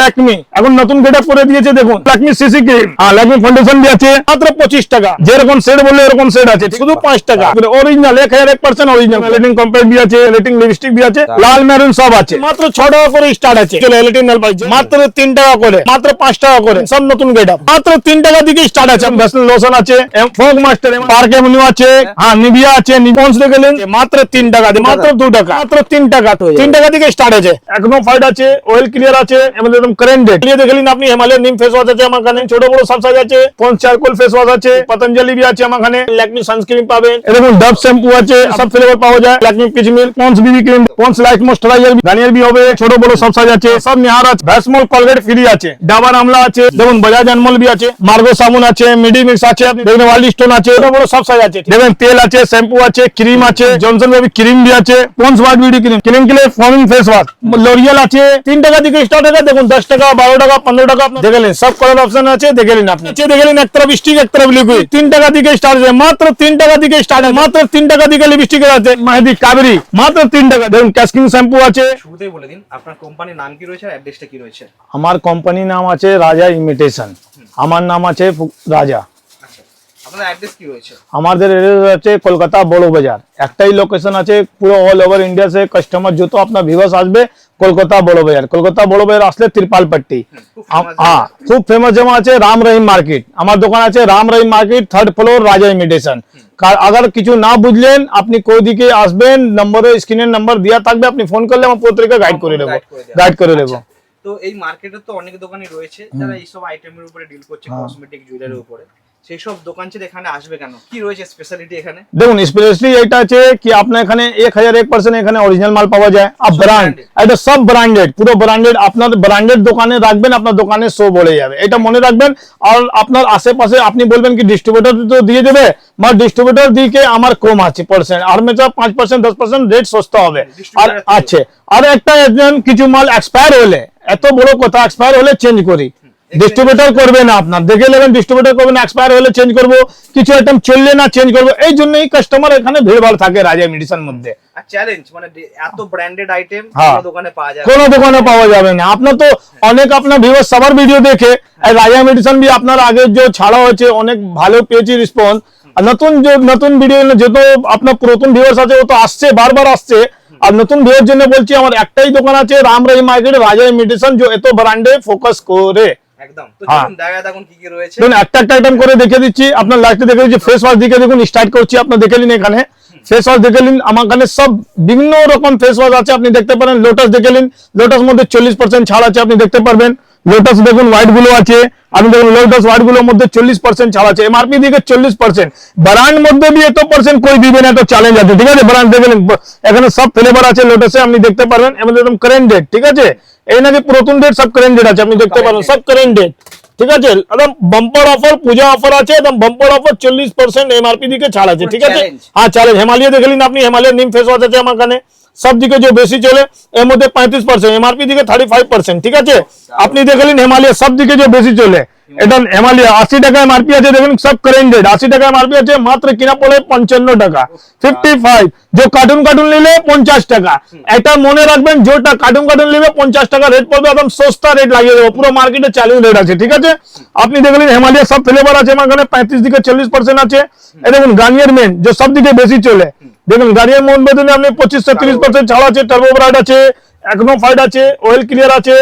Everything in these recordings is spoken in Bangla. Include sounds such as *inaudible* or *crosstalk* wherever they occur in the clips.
ল্যাকমি। এখন নতুন গেট করে দিয়েছে দেখুন। ল্যাকমি সিসি ক্রিম হ্যাঁ ল্যাকমি ফাউন্ডেশন দিয়ে আছে মাত্র পঁচিশ টাকা। যেরকম সেট বললে এরকম সেট আছে শুধু পাঁচ টাকা। অরিজিনাল এক হাজার এক পার্সেন্ট অরিজিনাল লেটিং কম্পেয়ার দিয়ে আছে লেটিং লিপস্টিক দিয়ে আছে লাল মেরুন সব আছে। মাত্র ছ টাকা করে স্টার্ট আছে। চলে লেটিং নেল পাইছে মাত্র তিন টাকা করে। মাত্র পাঁচ টাকা করে। সব নতুন গেট মাত্র তিন টাকা দিকে স্টার্ট আছে। ভ্যাসলিন লোশন আছে ফোক মাস্টার পার্ক এভিনিউ আছে হ্যাঁ। নিভিয়া আছে নিপন্স দেখলেন মাত্র তিন টাকা মাত্র দু টাকা। মাত্র তিন টাকা। তিন টাকা থেকে স্টার্ট আছে। একদম ফাইট আছে অয়েল ক্লিয়ার আছে এবং একদম কারেন্ট ডেট দিয়ে দেখলেন আপনি হিমালয়ের নিম ফেস ওয়াশ আছে আমার কাছে ছোট বড় সব সাইজ আছে পঞ্চ চারকোল ফেস ওয়াশ আছে পতঞ্জলি বি আছে আমার কাছে ল্যাকমি সানস্ক্রিন পাবেন। এরকম ডাব শ্যাম্পু আছে সব ফ্লেভার পাওয়া যায় ল্যাকমি কিচমিল পঞ্চ বিবি cream ponds light moisturiser Garnier B হবে ছোট বড় সব সাইজ আছে সব নিহার আছে ভ্যাসমল কলগেট ফ্রি আছে ডাবার আমলা আছে দেখুন বাজাজ অ্যানমল বি আছে মার্গো সাবুন আছে মিডি মিক্স আছে আপনি দেখবেন ওয়াইল্ড স্টোন আছে ছোট বড় সব সাইজ আছে দেখবেন তেল আছে শ্যাম্পু আছে ক্রিম আছে জনসন বেবি ক্রিম বি আছে Pond's white beauty cream cream के लिए ফর্মিং ফেস ওয়াশ লরিয়াল আছে তিন টাকা থেকে স্টার্ট আছে দেখুন দশ টাকা বারো টাকা পনেরো টাকা আপনি দেখে নিন সব কালার অপশন আছে দেখে নিন আপনি নিচে দেখে নিন এক তরফ স্টিক এক তরফ লিকুইড তিন টাকা থেকে স্টার্ট আছে মাত্র তিন টাকা থেকে স্টার্ট আছে মাত্র তিন টাকা থেকে লিপস্টিক আছে মেহেদি কাবেরি মাত্র তিন টাকা দেখুন ক্যাসকিং শ্যাম্পু আছে। শুরুতেই বলে দিন আপনার কোম্পানির নাম কি রয়েছে আর অ্যাড্রেসটা কি রয়েছে? আমার কোম্পানির নাম আছে রাজা ইমিটেশন আমার নাম আছে রাজা। আচ্ছা আপনার অ্যাড্রেস কি রয়েছে? আমাদের এরিয়া আছে কলকাতা বড় বাজার। একটাই লোকেশন আছে পুরো অল ওভার ইন্ডিয়া সে কাস্টমার যত আপনার ভিভাস আসবে কলকাতা বড় বাজার। কলকাতা বড় বাজার আসলে ত্রিপালপট্টি। হ্যাঁ খুব ফেমাস যেমন আছে রাম রহিম মার্কেট আমার দোকান আছে Ram Rahim market third floor Raja imitation agar কিছু না বুঝলেন আপনি কোই দিকে আসবেন নম্বরে স্ক্রিনের নাম্বার দেওয়া থাকবে আপনি ফোন করলে আমার পত্রিকা গাইড করে দেবো। গাইড করে দেবো। আচ্ছা, তো এই মার্কেটে তো অনেক দোকানই রয়েছে যারা এইসব আইটেমের উপরে ডিল করছে হ্যাঁ। কসমেটিক জুয়েলারির উপরে। সেই সব দোকান ছেড়ে এখানে আসবে কেন? কি রয়েছে স্পেশালিটি এখানে? দেখুন স্পেশালি এটা আছে কি আপনার এখানে এক হাজার এক পার্সেন্ট এখানে অরিজিনাল মাল পাওয়া যায়। আর ব্র্যান্ড এটা সব ব্র্যান্ডেড পুরো ব্র্যান্ডেড আপনার ব্র্যান্ডেড দোকানে রাখবেন আপনার দোকানে শো বলে যাবে। এটা মনে রাখবেন আর আপনার আশেপাশে আপনি বলবেন কি ডিস্ট্রিবিউটর তো দিয়ে দেবে আমার ডিস্ট্রিবিউটর দিকে আমার কম আছে পার্সেন্ট আর মেচা পাঁচ পার্সেন্ট দশ পার্সেন্ট রেট সস্তা হবে। আর আছে। আর একটা কিছু মাল এক্সপায়ার হলে এত বড় কথা এক্সপায়ার হলে চেঞ্জ করি। ডিস্ট্রিবিউটর করবে না আপনার। দেখে নেবেন ডিস্ট্রিবিউটর করবেন এক্সপায়ার হলে চেঞ্জ করব। কিছু আইটেম চললে না চেঞ্জ করব। এই জন্যই কাস্টমার এখানে ভিড়ভাড় থাকে রাজা মেডিসিন মধ্যে। চ্যালেঞ্জ মানে এত ব্র্যান্ডেড আইটেম হ্যাঁ। দোকানে পাওয়া কোনো দোকানে পাওয়া যাবে না। আপনার তো অনেক আপনার ভিউয়ার সবার ভিডিও দেখে। এই রাজা মেডিসিন বি আপনার আগে যে ছাড়া হয়েছে অনেক ভালো পেয়েছি রেসপন্স আর নতুন যে নতুন ভিডিও যত আপনার পুরাতন ভিউয়ার্স আছে ও তো আসছে বারবার আসছে। আর নতুন ভিউয়ার জন্য বলছি আমার একটাই দোকান আছে রাম রাই মার্কেট রাজা মেডিসিন যে এত ব্র্যান্ডে ফোকাস করে। একদম। তো হ্যাঁ। চলুন দেখা দেখুন কি কি রয়েছে। দেখুন একটা একটা আইটেম করে দেখে দিচ্ছি। আপনার লাস্টে দেখে দিচ্ছি। ফেস ওয়াশ দিকে দেখুন স্টার্ট করছি। আপনার দেখে নিন এখানে। ফেস ওয়াশ দেখে নিন। আমার এখানে সব বিভিন্ন রকম ফেস ওয়াশ আছে আপনি দেখতে পারেন। লোটাস দেখে নিন। লোটাস মধ্যে চল্লিশ পার্সেন্ট ছাড় আছে আপনি দেখতে পারবেন। লোটাস দেখুন হোয়াইটগুলো আছে। আপনি দেখুন লোটাস হোয়াইটগুলোর মধ্যে চল্লিশ পার্সেন্ট ছাড় আছে। এমআরপি দিকে চল্লিশ পার্সেন্ট ব্র্যান্ড মধ্যে দিয়ে এত পার্সেন্ট কই দিবে না তো চ্যালেঞ্জ আছে। ঠিক আছে? ব্র্যান্ড দেখে নিন। এখানে সব ফ্লেভার আছে লোটাসে আপনি দেখতে পারবেন। এবং একদম কারেন্ট ডেট ঠিক আছে? এই প্রথম ডেট সব কারেন্ট ডেট আছে আপনি দেখতে পারেন সব কারেন্ট ডেট ঠিক আছে? একদম বাম্পার অফার পূজা অফার আছে একদম বাম্পার অফার চল্লিশ পার্সেন্ট এমআরপি দিকে ছাড় আছে ঠিক আছে। হ্যাঁ চ্যালেঞ্জ হিমালয় দেখে নিন আপনি হিমালয়ের নিম ফেস ওয়াশ আছে আমার কানে। সব দিকে যে বেশি চলে এর মধ্যে পঁয়ত্রিশ পার্সেন্ট এমআরপি দিকে থার্টি ফাইভ পার্সেন্ট ঠিক আছে? আপনি দেখে নিন হিমালয় সব দিকে যে বেশি চলে। এটা হিমালয়, আশি টাকা এমআরপি আছে, দেখুন, সব কারেন্টেড আশি টাকা এমআরপি আছে, মাত্র কিনা পড়ে পঞ্চান্ন টাকা। ফিফটি ফাইভ যে কার্টুন কার্টুন নিলে পঞ্চাশ টাকা। এটা মনে রাখবেন, যেটা কার্টুন কার্টুন নিলে পঞ্চাশ টাকা রেট পড়বে, একদম সস্তা রেট লাগিয়ে দেবো। পুরো মার্কেটে চ্যালেঞ্জ রেট আছে, ঠিক আছে? আপনি দেখলেন হিমালয় সব ফ্লেভার আছে, আমার এখানে পঁয়ত্রিশ দিকে চল্লিশ পার্সেন্ট আছে। দেখুন গার্নিয়ার মেন যে সব দিকে বেশি চলে। দেখুন গার্নিয়ার মেন বেদনে আপনি পঁচিশ থেকে পার্সেন্ট ছাড় আছে টার্বো ব্রাইট আছে একনো ফাইট আছে অয়েল ক্লিয়ার আছে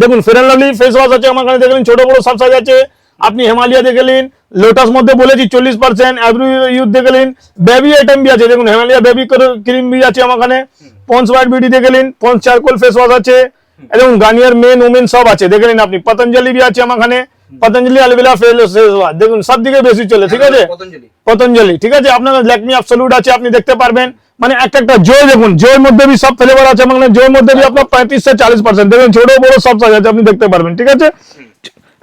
দেখুন ফের লাভলি ফেস ওয়াশ আছে আমার কাছে দেখলেন ছোট বড় সব সাইজ আছে। আপনি হিমালয়া দেখলেন লোটাস মধ্যে বলেছি চল্লিশ পার্সেন্ট অ্যাভরি ইউথ দেখলেন বেবি আইটেম বি আছে। দেখুন হিমালয়া বেবি ক্রিম বি আছে আমার এখানে পঞ্চ হোয়াইট বিউটি দেখলেন পঞ্চ চারকোল ফেস ওয়াশ আছে। এবং গার্নিয়ার মেন ওমেন সব আছে। দেখলেন আপনি পতঞ্জলি বি আছে আমার এখানে পতঞ্জলি আলবেলা ওয়াশ দেখুন সব দিকে বেশি চলে ঠিক আছে? পতঞ্জলি। পতঞ্জলি ঠিক আছে? আপনার ল্যাকমি অ্যাবসলিউট আছে আপনি দেখতে পারবেন। মানে একটা একটা জয় দেখুন জয়ের মধ্যে বি সব ফ্লেভার আছে মানে জয়ের মধ্যে বি আপনার পঁয়ত্রিশ থেকে চালিশ পার্সেন্ট দেখুন ছোট বড় সব সাইজ আছে আপনি দেখতে পারবেন ঠিক আছে?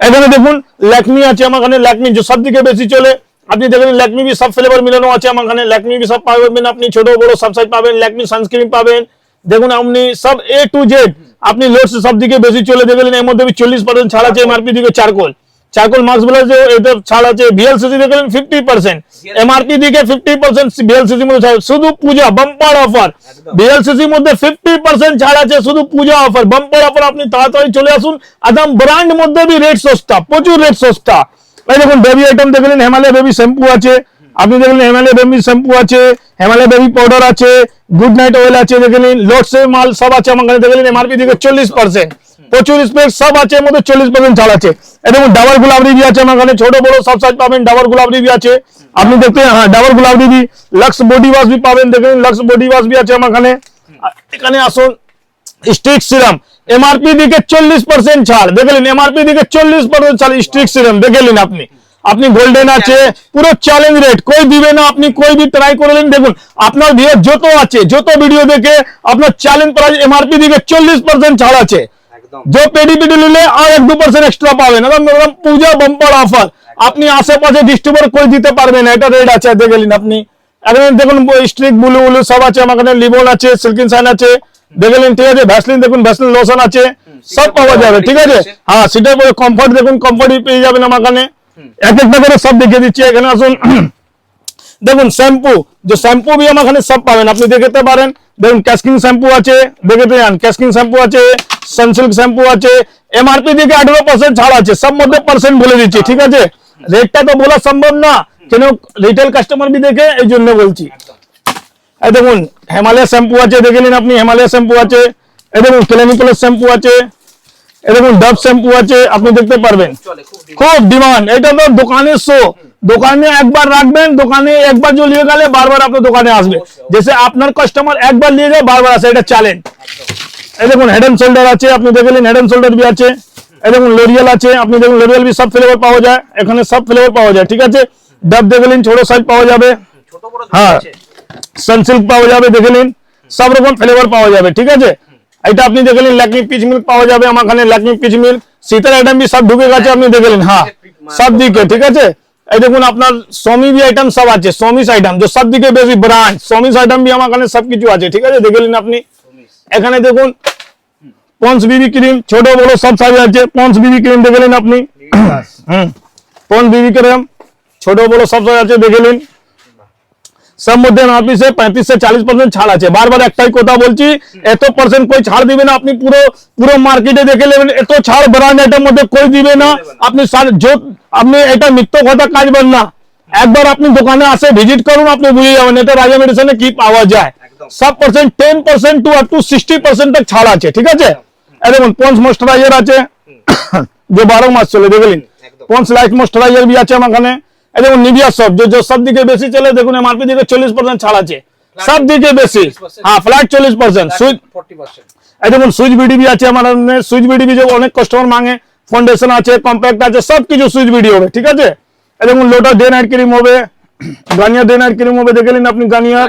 এখানে দেখুন ল্যাকমি আছে আমার এখানে ল্যাকমি সব দিকে বেশি চলে আপনি দেখবেন ল্যাকমি বি সব ফ্লেভার মিলানো আছে আমার এখানে ল্যাকমি বি সব পাবেন আপনি ছোট বড় সব সাইজ পাবেন ল্যাকমি সানস্ক্রিন পাবেন দেখুন আপনি সব এ টু জেড আপনি লোডস সব দিকে বেশি চলে দেখলেন এর মধ্যে চল্লিশ পার্সেন্ট ছাড় আছে এমআরপি দিকে চারকোল। চারকোল মাস্ক বলে যে এটা ছাড় আছে ভিএলসিসি দেখলেন ফিফটি পার্সেন্ট এমআরপি দিকে ফিফটি পার্সেন্ট ভিএলসিসি মধ্যে ছাড়। শুধু পূজা বাম্পার অফার একদম। ভিএলসিসি মধ্যে ফিফটি পার্সেন্ট ছাড় আছে শুধু পূজা অফার বাম্পার অফার আপনি তাড়াতাড়ি চলে আসুন। একদম ব্র্যান্ড মধ্যে বি রেট সস্তা প্রচুর রেট সস্তা। এই দেখুন বেবি আইটেম দেখলেন হিমালয় বেবি শ্যাম্পু আছে। আপনি দেখলেন হিমালয় বেবি শ্যাম্পু আছে হিমালয় বেবি পাউডার আছে গুড নাইট অয়েল আছে, দেখলেন লোটসের মাল সব আছে আমার কাছে, দেখলেন এমআরপি দিকে চল্লিশ পার্সেন্ট প্রচুর স্পেস সব আছে, এর মধ্যে চল্লিশ পার্সেন্ট ছাড় আছে। দেখুন ডাবর গুলাবরি বি আছে আমার কাছে, ছোট বড় সব সাইজ পাবেন ডাবল গুলাবরি বি আছে। আপনি দেখতে হ্যাঁ ডাবল গুলাবরি বি লক্স বডি ওয়াশ বি পাবেন, দেখলেন লক্স বডি ওয়াশ বি আছে আমার এখানে এখানে আসুন স্টিক সিরাম এমআরপি দিকে চল্লিশ পার্সেন্ট ছাড়, দেখলেন এমআরপি দিকে চল্লিশ পার্সেন্ট ছাড় স্টিক সিরাম দেখলেন আপনি। আপনি গোল্ডেন আছে পুরো চ্যালেঞ্জ রেট কই দিবে না আপনি কই বি ট্রাই করলেন দেখুন আপনার ভিডিও যত আছে যত ভিডিও দেখে আপনার চ্যালেঞ্জ প্রাইস এমআরপি দিকে চল্লিশ পার্সেন্ট ছাড় আছে। যে পেডি পিডি নিলে আর এক দু পার্সেন্ট এক্সট্রা পাবেন একদম পূজা বাম্পার অফার আপনি আশেপাশে ডিস্ট্রিবিউট কই দিতে পারবেন এটা রেট আছে দেখলেন আপনি। এখন দেখুন স্ট্রিক বুলু বুলু সব আছে আমার কাছে লিবন আছে সিল্কিন সাইন আছে। দেখলেন ঠিক আছে? ভ্যাসলিন দেখুন ভ্যাসলিন লোশন আছে। সব পাওয়া যাবে ঠিক আছে? হ্যাঁ সেটা কমফর্ট দেখুন কমফর্ট পেয়ে যাবেন আমার কাছে এক একটা করে সব দেখিয়ে দিচ্ছি, এখানে আসুন। *clears throat* দেখুন, শ্যাম্পু, যে শ্যাম্পু বি আমার এখানে সব পাবেন, আপনি দেখতে পারেন। দেখুন, ক্যাস্কিং শ্যাম্পু আছে দেখতে যান, ক্যাস্কিং শ্যাম্পু আছে, সানসিল্ক শ্যাম্পু আছে, এমআরপি দিকে আঠারো পার্সেন্ট ছাড় আছে, সব মধ্যে পার্সেন্ট বলে দিচ্ছি, ঠিক আছে? রেটটা তো বলা সম্ভব না, কেন রিটেল কাস্টমার বি দেখে এই জন্য বলছি। দেখুন, হিমালয় শ্যাম্পু আছে, দেখে নিন আপনি, হিমালয় শ্যাম্পু আছে দেখুন ক্লিনিক্যাল শ্যাম্পু আছে। দেখুন ডাব শ্যাম্পু আছে আপনি দেখতে পারবেন। খুব ডিমান্ড। এটা তো দোকানের শো দোকানে একবার রাখবেন দোকানে একবার নিয়ে গেলে বারবার আপনার দোকানে আসবে। জেসে আপনার কাস্টমার একবার নিয়ে যায় বারবার আসে এটা চ্যালেঞ্জ এই দেখুন হেড এন্ড শোল্ডার আছে আপনি দেখলেন হেড এন্ড শোল্ডার বি আছে। এই দেখুন লোরিয়াল আছে আপনি দেখুন লোরিয়াল বি সব ফ্লেভার পাওয়া যায়। এখানে সব ফ্লেভার পাওয়া যায় ঠিক আছে? ডাব দেখলেন ছোট সাইজ পাওয়া যাবে। হ্যাঁ সানসিল্ক পাওয়া যাবে দেখে নিন। সব রকম ফ্লেভার পাওয়া যাবে ঠিক আছে? এটা আপনি দেখে নিন ল্যাকমি পিচ মিল্ক পাওয়া যাবে আমার এখানে ল্যাকমি পিচ মিল্ক শীতের আইটেম সব ঢুকে গেছে আপনি দেখে নিন হ্যাঁ সব দিকে ঠিক আছে? এই দেখুন আপনার সমি বি আইটেম সব আছে সমিস আইটেম যে সব দিকে বেশি ব্রান্ড সমিস আইটেম বি আমার এখানে সব কিছু আছে ঠিক আছে? দেখে নিন আপনি। এখানে দেখুন পন্স বিবি ক্রিম ছোট বড় সব সাইজ আছে পন্স বিবি ক্রিম দেখে নিন আপনি। হুম পন্স বিবি ক্রিম ছোট বড় সব সাইজ আছে দেখে নিন। সব মধ্যে এমআরপি পঁয়ত্রিশ से চালিশ পার্সেন্ট ছাড় আছে। বারবার একটাই কথা বলছি এত পার্সেন্ট কই ছাড় দিবে না? আপনি পুরো পুরো মার্কেটে দেখে নেবেন এত ছাড় ব্র্যান্ড এটার মধ্যে কই দিবে না? আপনি আপনি এটা মিথ্য কথা কাজবেন না। একবার আপনি দোকানে আসে ভিজিট করুন আপনি বুঝে যাবেন এটা রাজা মেডিসিনে কি পাওয়া যায়। সব percent ten percent to up to sixty percent তক ছাড় আছে ঠিক আছে? দেখুন পন্স ময়শ্চারাইজার আছে। *coughs* যে বারো মাস চলে দেখলেন। পন্স লাইট ময়শ্চারাইজার বি আছে আমার এখানে দেখুন নিভিয়া সব যে সব দিকে বেশি চলে দেখুন এমআরপি দিকে চল্লিশ পার্সেন্ট ছাড় আছে সব দিকে বেশি। হ্যাঁ ফ্ল্যাট চল্লিশ পার্সেন্ট সুইচ 40%। এই দেখুন সুইচ বিডিবি আছে আমার সুইচ বিডিবি যে অনেক কাস্টমার মাঙে। ফাউন্ডেশন আছে কম্প্যাক্ট আছে সব কিছু সুইচ বিডি হবে ঠিক আছে? এই দেখুন লোটাস ডে নাইট ক্রিম হবে গানিয়ার ডে নাইট ক্রিম হবে দেখে নিন আপনি গানিয়ার।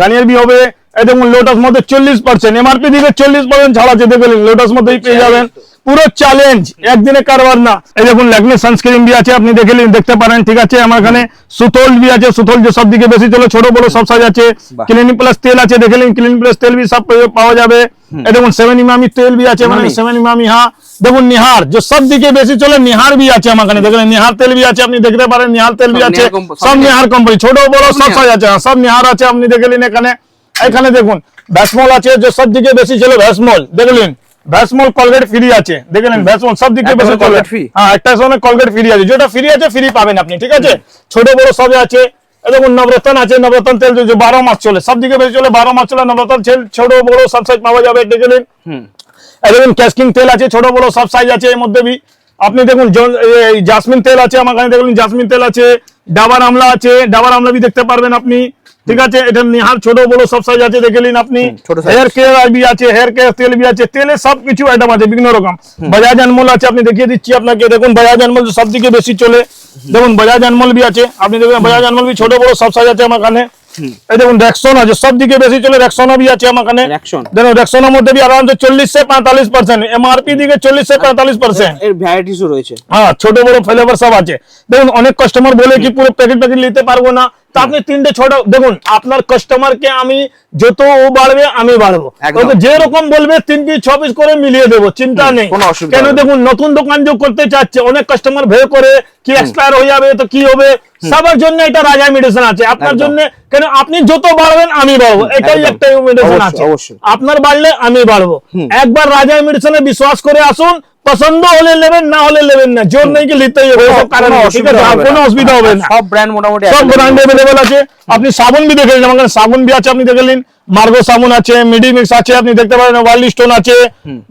গানিয়ার বি হবে। এই দেখুন লোটাস মধ্যে চল্লিশ পার্সেন্ট এমআরপি দিকে চল্লিশ পার্সেন্ট ছাড় আছে দেখে নিন লোটাস মধ্যেই পেয়ে যাবেন। পুরো চ্যালেঞ্জ একদিনে কারবার না। এই দেখুন ল্যাকমি সানস্ক্রিন বি আছে আপনি দেখে দেখতে পারেন ঠিক আছে? আমার এখানে সুতোল বি আছে সুতোল যে সব দিকে বেশি চলে ছোট বড় সব সাইজ আছে। ক্লিনিক প্লাস তেল আছে দেখে নিন ক্লিনিক প্লাস তেল বি সব পাওয়া যাবে। এই দেখুন সেভেন ইমামি তেল বি আছে মানে সেভেন ইমামি হ্যাঁ। দেখুন নিহার যে সব দিকে বেশি চলে নিহার বি আছে আমার এখানে দেখলেন নিহার তেল বি আছে আপনি দেখতে পারেন নিহার তেল বি আছে সব নিহার কোম্পানি ছোট বড় সব। সাইজ আছে হ্যাঁ, সব নিহার আছে আপনি দেখলেন এখানে। এখানে দেখুন ভ্যাসমল আছে যে সব দিকে বেশি চলে ভ্যাসমল দেখলেন ভ্যাসমল কলগেট ফ্রি আছে। দেখলেন ভ্যাসমল সব দিকে বেশি করে চলে হ্যাঁ একটা সঙ্গে কলগেট ফ্রি আছে। যেটা ফ্রি আছে ফ্রি পাবেন আপনি ঠিক আছে? ছোট বড় সব আছে। দেখুন নবরত্ন আছে নবরত্ন তেল যে বারো মাস চলে সব দিকে বেশি চলে বারো মাস চলে নবরত্ন তেল ছোট বড় সব সাইজ পাওয়া যাবে দেখলেন হুম। এই দেখুন তেল আছে ছোট বড় সব সাইজ আছে এর মধ্যে আপনি দেখুন জাসমিন তেল আছে আমার কাছে দেখুন জাসমিন তেল আছে ডাবার আমলা আছে ডাবার আমলা বি দেখতে পারবেন আপনি। ঠিক আছে এটা নিহার ছোট বড় সব সাইজ আছে দেখে নিন আপনি। হেয়ার কেয়ার বি আছে হেয়ার কেয়ার তেল বি আছে তেলে সব কিছু আইটেম আছে বিভিন্ন রকম। বাজাজ আনমোল আছে আপনি দেখিয়ে দিচ্ছি আপনাকে। দেখুন বাজাজ আনমোল সব দিকে বেশি চলে। দেখুন বাজাজ আনমোল বি আছে। আপনি দেখবেন বাজাজ আনমোল বি ছোট বড় সব সাইজ আছে আমার এখানে এই দেখুন রেক্সন আছে সব দিকে বেশি চলে রেক্সন বি আছে আমার Rexona। দেখুন রেক্সনের মধ্যে বি আরামসে চল্লিশ সে পঁয়তাল্লিশ পার্সেন্ট এমআরপি দিকে চল্লিশ সে পঁয়তাল্লিশ পার্সেন্ট এর ভ্যারাইটিসও রয়েছে। হ্যাঁ ছোট বড় ফ্লেভার সব আছে। দেখুন অনেক কাস্টমার বলে কি পুরো প্যাকেট প্যাকেট নিতে পারব না? তা আপনি তিনটে ছোট দেখুন আপনার কাস্টমারকে আমি যত ও বাড়বে আমি বাড়বো। একদম। যে রকম বলবে তিন পিস ছ পিস করে মিলিয়ে দেবো চিন্তা নেই। কেন দেখুন নতুন দোকান যোগ করতে চাচ্ছে অনেক কাস্টমার ভয় করে কি এক্সপায়ার হয়ে যাবে তো কি হবে? সবার জন্য এটা রাজা মেডিসিন আছে। আপনার জন্য কেন আপনি যত বাড়বেন আমি বাড়বো। এটাই একটা মেডিসিন আছে। আপনার বাড়লে আমি বাড়বো। একবার রাজা মেডিসিনে বিশ্বাস করে আসুন পছন্দ হলে নেবেন না হলে নেবেন না। জোর নেই কি হবে কারণ কোনো অসুবিধা হবে না। সব ব্র্যান্ড মোটামুটি সব ব্র্যান্ড অ্যাভেলেবল আছে। আপনি সাবুন বি দেখে নিন আমার সাবুন বি আছে আপনি দেখে নিন। মার্গো সাবুন আছে মিডিমিক্স আছে আপনি দেখতে পারেন ওয়াইল্ড স্টোন আছে।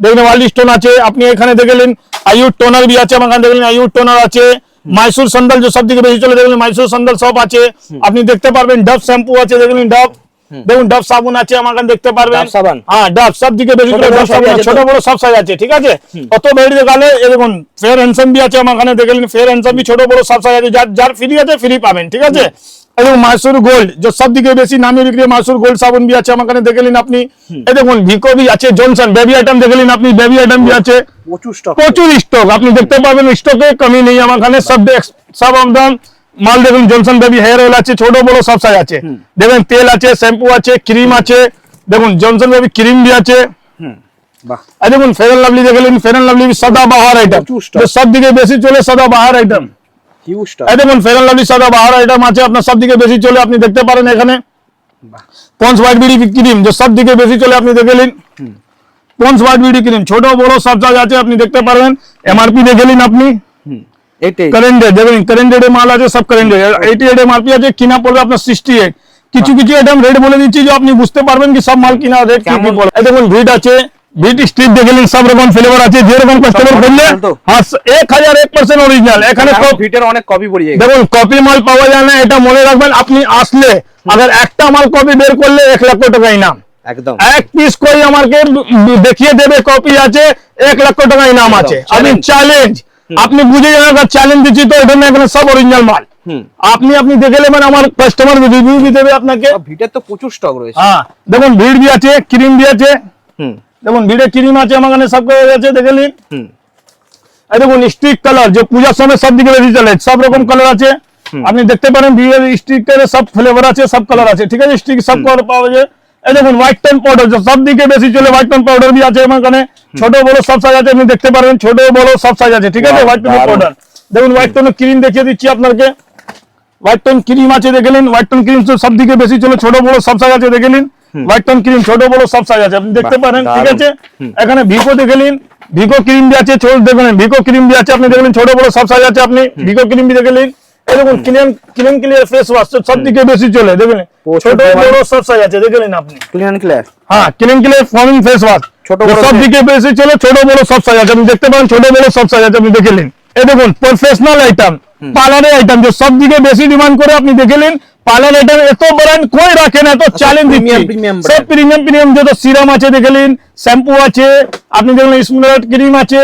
দেখবেন ওয়াইল্ড স্টোন আছে আপনি এখানে দেখে নিন আয়ুর টোনার বি আছে আমার এখানে দেখলেন আয়ুর টোনার আছে। মাইসুর সন্দাল যে সব থেকে বেশি চলে দেখলেন মাইসুর সন্দাল সব আছে। আপনি দেখতে পারবেন ডাব শ্যাম্পু আছে দেখলেন ডাব। দেখুন ডাব সাবুন আছে আমার এখানে দেখতে পারবেন। সাবান? হ্যাঁ ডাব সব দিকে বেশি বড় ডাব সাবুন ছোট বড় সব সাইজ আছে ঠিক আছে? অত বেড়ে গেলে দেখুন ফেয়ার হ্যান্ডসাম বি আছে আমার এখানে দেখলেন ফেয়ার হ্যান্ডসাম বি ছোট বড় সব সাইজ আছে যার যার ফ্রি আছে ফ্রি পাবেন ঠিক আছে? এবং মাসুর গোল্ড যে সব দিকে বেশি নামি বিক্রি মাসুর গোল্ড সাবুন বি আছে আমার এখানে দেখলেন আপনি। এই দেখুন ভিকো বি আছে জনসন বেবি আইটেম দেখলেন আপনি বেবি আইটেম বি আছে। প্রচুর স্টক প্রচুর স্টক আপনি দেখতে পাবেন স্টকে কমি নেই আমার এখানে সব সব একদম মাল দেখুন জনসন বেবি হেয়ার অয়েল আছে ছোট বড় সব সাইজ আছে। দেখবেন তেল আছে শ্যাম্পু আছে ক্রিম আছে। দেখুন জনসন বেবি ক্রিম বি আছে। আর দেখুন ফেয়ার লাভলি দেখলেন ফেয়ার লাভলি সদা বাহার আইটেম সব দিকে বেশি চলে সদা বাহার আইটেম এই দেখুন ফেয়ার লাভলি সদা বাহার আইটেম আছে আপনার সব দিকে বেশি চলে আপনি দেখতে পারেন এখানে। পন্স হোয়াইট বিডি ক্রিম যে সব দিকে বেশি চলে আপনি দেখলেন পন্স হোয়াইট বিডি ক্রিম ছোট বড় সব সাইজ আছে আপনি দেখতে পারবেন এমআরপি দেখলেন আপনি। এটাই। কারেন্ট ডেট দেখবেন কারেন্ট ডেটে মাল আছে সব কারেন্ট এইটি এইট এমআরপি আছে? কিনা পড়বে আপনার সিক্সটি এইট কিছু কিছু আইটেম রেট বলে দিচ্ছি যে আপনি বুঝতে পারবেন কি সব মাল কিনা রেট কি কি কেমন? পড়বে দেখুন ভিট আছে ভিট স্ট্রিপ দেখলেন সব রকম ফ্লেভার আছে যেরকম কাস্টমার করলে হ্যাঁ এক হাজার এক পার্সেন্ট অরিজিনাল এখানে ভিটের অনেক কপি দেখুন কপি মাল পাওয়া যায় না এটা মনে রাখবেন আপনি আসলে একটা মাল কপি বের করলে এক লক্ষ টাকা ইনাম একদম। এক পিস কই আমাকে দেখিয়ে দেবে কপি আছে এক লক্ষ টাকা ইনাম আছে। আপনি চ্যালেঞ্জ আপনি বুঝে যাবেন চ্যালেঞ্জ দিচ্ছি তো এটা না এখানে সব অরিজিনাল মাল। আপনি আপনি দেখে নেবেন আমার কাস্টমার রিভিউ দিয়ে দেবে আপনাকে। ভিটের তো প্রচুর স্টক রয়েছে। হ্যাঁ দেখুন ভিড় বি আছে ক্রিম বি আছে। দেখুন ভিড়ে ক্রিম আছে আমার এখানে সব আছে দেখে নিন। দেখুন স্টিক কালার যে পূজার সময় সব দিকে বেশি চলে সব রকম কালার আছে। আপনি দেখতে পারেন বিয়ের স্টিকের সব ফ্লেভার আছে সব কালার আছে ঠিক আছে? স্টিক সব কালার পাওয়া যায়। এই দেখুন হোয়াইট টেন পাউডার সব দিকে বেশি চলে হোয়াইট টেন পাউডার বি আছে আমার এখানে ছোট বড় সব সাইজ আছে আপনি দেখতে পারেন ছোট বড় সব সাইজ আছে ঠিক আছে? হোয়াইট টেন পাউডার দেখুন হোয়াইট টোন ক্রিম দেখিয়ে দিচ্ছি আপনাকে। হোয়াইট টোন ক্রিম আছে দেখলেন হোয়াইট টোন ক্রিম সব দিকে বেশি চলে ছোট বড় সব সাইজ আছে দেখলেন হোয়াইট টোন ক্রিম ছোট বড় সব সাইজ আছে আপনি দেখতে পারেন ঠিক আছে? এখানে ভিকো দেখলেন ভিকো ক্রিম দিয়ে আছে ছোট দেখলেন ভিকো ক্রিম দিয়ে আছে আপনি দেখলেন ছোট বড় সব সাইজ আছে আপনি ভিকো ক্রিম দিয়ে দেখলেন এই দেখুন clean clean clear face wash সব দিকে বেশি চলে দেখলেন? প্রচুর ছোট পরিমাণ। বড় সব সাইজ আছে দেখলেন আপনি? ক্লিয়ার ক্লিয়ার হ্যাঁ ক্লিন ক্লিয়ার ফর্মিং ফেস ওয়াশ ছোট যে বড় সব যে- দিকে বেশি চলে ছোট বড় সব সাইজ আছে। আপনি দেখতে পারেন ছোট বড় সব সাইজ আছে আপনি দেখলেন এই দেখুন প্রফেশনাল আইটেম পার্লারের আইটেম যে সব দিকে বেশি ডিমান্ড করে আপনি দেখলেন পার্লার আইটেম এত ব্র্যান্ড কই রাখে না এত চ্যালেঞ্জ premium, দিচ্ছি। premium সব brand। প্রিমিয়াম প্রিমিয়াম যত সিরাম আছে দেখলেন শ্যাম্পু আছে আপনি দেখলেন স্মুলার ক্রিম আছে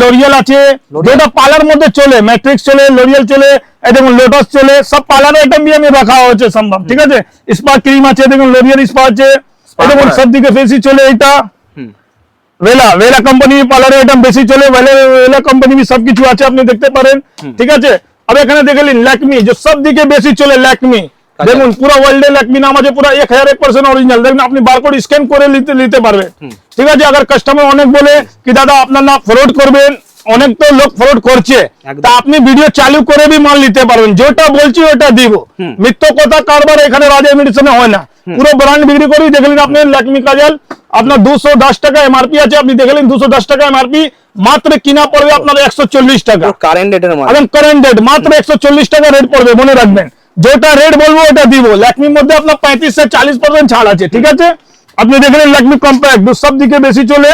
লোরিয়াল আছে। যেটা পার্লার মধ্যে চলে ম্যাট্রিক্স চলে লোরিয়াল চলে দেখুন লোটাস চলে সব পার্লারে এটা নিয়ে রাখা হয়েছে সম্ভব ঠিক আছে? স্পা ক্রিম আছে দেখুন লোরিয়াল স্পা আছে। দেখুন সব বেশি চলে এটা ভেলা রেলা কোম্পানি পার্লারে এটা বেশি চলে রেলা কোম্পানি সবকিছু আছে আপনি দেখতে পারেন ঠিক আছে? আর এখানে দেখে নিন ল্যাকমি যে সব দিকে বেশি চলে ল্যাকমি দেখুন পুরো ওয়ার্ল্ডে ল্যাকমি নাম আছে পুরো এক হাজার এক পার্সেন্ট অরিজিনাল দেখুন আপনি বারকোড স্ক্যান করে নিতে নিতে পারবেন। ঠিক আছে? আবার কাস্টমার অনেক বলে কি দাদা আপনার ফরওয়ার্ড করবেন। অনেক তো লোক ফরওয়ার্ড করছে। তা আপনি ভিডিও চালু করে বি মাল নিতে পারবেন। যেটা বলছি ওটা দিব। মিথ্য কথা কারবার এখানে রাজা মেডিসিনে হয় না। পুরো ব্র্যান্ড বিক্রি করি দেখলেন আপনি কাজল আপনার দুশো দশ টাকা এমআরপি আছে আপনি দেখলেন দুশো দশ টাকা এমআরপি মাত্র কিনা পড়বে আপনার একশো চল্লিশ টাকা। কারেন্ট মাল। কারেন্ট রেট মাত্র একশো চল্লিশ টাকা রেট পড়বে মনে রাখবেন। যেটা রেট বলব ওটা দিব। ল্যাকমির মধ্যে আপনার পঁয়ত্রিশ থেকে চালিশ পার্সেন্ট ছাড় আছে ঠিক আছে? আপনি দেখলেন ল্যাকমি কম্প্যাক্ট সব দিকে বেশি চলে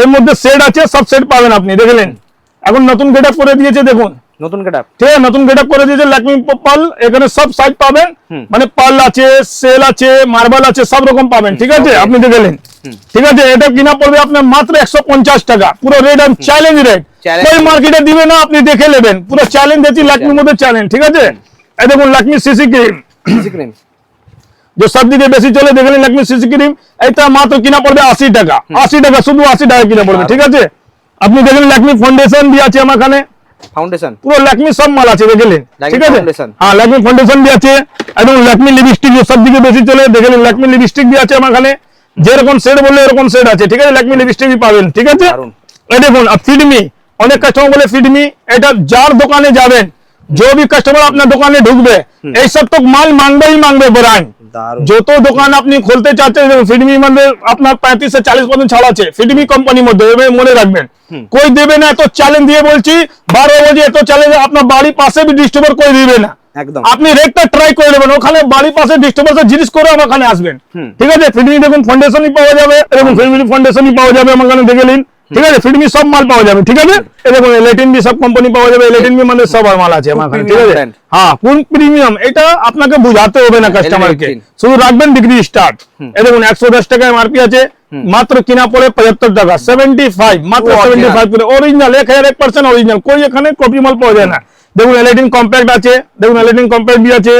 এর মধ্যে সেট আছে সব সেট পাবেন আপনি দেখলেন এখন নতুন গেট করে দিয়েছে দেখুন। নতুন গেটআপ ঠিক নতুন গেট করে দিয়েছে ল্যাকমি পাল এখানে সব সাইজ পাবেন। মানে পাল আছে সেল আছে মার্বেল আছে সব রকম পাবেন ঠিক আছে? আপনি দেখলেন ঠিক আছে এটা কিনা পড়বে আপনার মাত্র একশো পঞ্চাশ টাকা। পুরো রেট আর চ্যালেঞ্জ রেট মার্কেটে দিবে না আপনি দেখে নেবেন। পুরো চ্যালেঞ্জ দিচ্ছি ল্যাকমির মধ্যে চ্যালেঞ্জ ঠিক আছে? এই দেখুন সিসি ক্রিম যে বেশি চলে দেখলেন সিসি ক্রিম এইটা মাত্র কিনা পড়বে আশি টাকা। আশি টাকা শুধু আশি টাকা কিনা পড়বে ঠিক আছে? আপনি দেখলেন ল্যাকমি ফাউন্ডেশন দিয়ে আছে আমার এখানে ফাউন্ডেশন পুরো ল্যাকমি সব মাল আছে দেখলেন ঠিক আছে? হ্যাঁ ফাউন্ডেশন भी আছে এবং লিপস্টিক সব দিকে বেশি চলে দেখলেন লিপস্টিক আছে আমার এখানে যেরকম সেট বললে এরকম সেট আছে ঠিক আছে? ল্যাকমি লিপস্টিক পাবেন ঠিক আছে। এই দেখুন ফিডমি অনেক কাস্টমার বলে ফিডমি এটা যার দোকানে যাবেন যে কাস্টমার আপনার দোকানে ঢুকবে এই সব তো মাল মাংবেই মানবে ব্র্যান্ড যত দোকান আপনি খুলতে চাচ্ছেন ফিডমি মানে আপনার পঁয়ত্রিশ থেকে চালিশ পার্সেন্ট ছাড় আছে ফিডমি কোম্পানির মধ্যে মনে রাখবেন কই দেবে না এত চ্যালেঞ্জ দিয়ে বলছি বারো বাজে এত চ্যালেঞ্জ আপনার বাড়ির পাশে ডিস্ট্রিবিউট করে দিবে না আপনি রেটটা ট্রাই করে নেবেন ওখানে বাড়ির পাশে ডিস্ট্রিবিউটর জিনিস করে আমার ওখানে আসবেন ঠিক আছে ফিডমি দেখুন ফাউন্ডেশনই পাওয়া যাবে এবং ফিডমি ফাউন্ডেশনই পাওয়া যাবে আমার দেখে নিন ঠিক আছে? ফিডমি সব মাল পাওয়া যাবে ঠিক আছে? এই দেখুন লেটিন বি সব কোম্পানি পাওয়া যাবে লেটিন বি মানে সব মাল আছে আমার ওখানে ঠিক আছে? হ্যাঁ কোন প্রিমিয়াম এটা আপনাকে বুঝাতে হবে না কাস্টমারকে শুধু রাখবেন ডিগ্রি স্টার্ট এই দেখুন একশো দশ টাকা এমআরপি আছে মাত্র কিনা পড়ে পঁচাত্তর টাকা সেভেন্টি ফাইভ মাত্র সেভেন্টি। ফাইভ করে। অরিজিনাল এক হাজার এক পার্সেন্ট অরিজিনাল কই এখানে কপি মাল পাওয়া যায় না। দেখুন এলাইটিন কম্প্যাক্ট আছে দেখুন এলাইটিন কম্প্যাক্ট বি আছে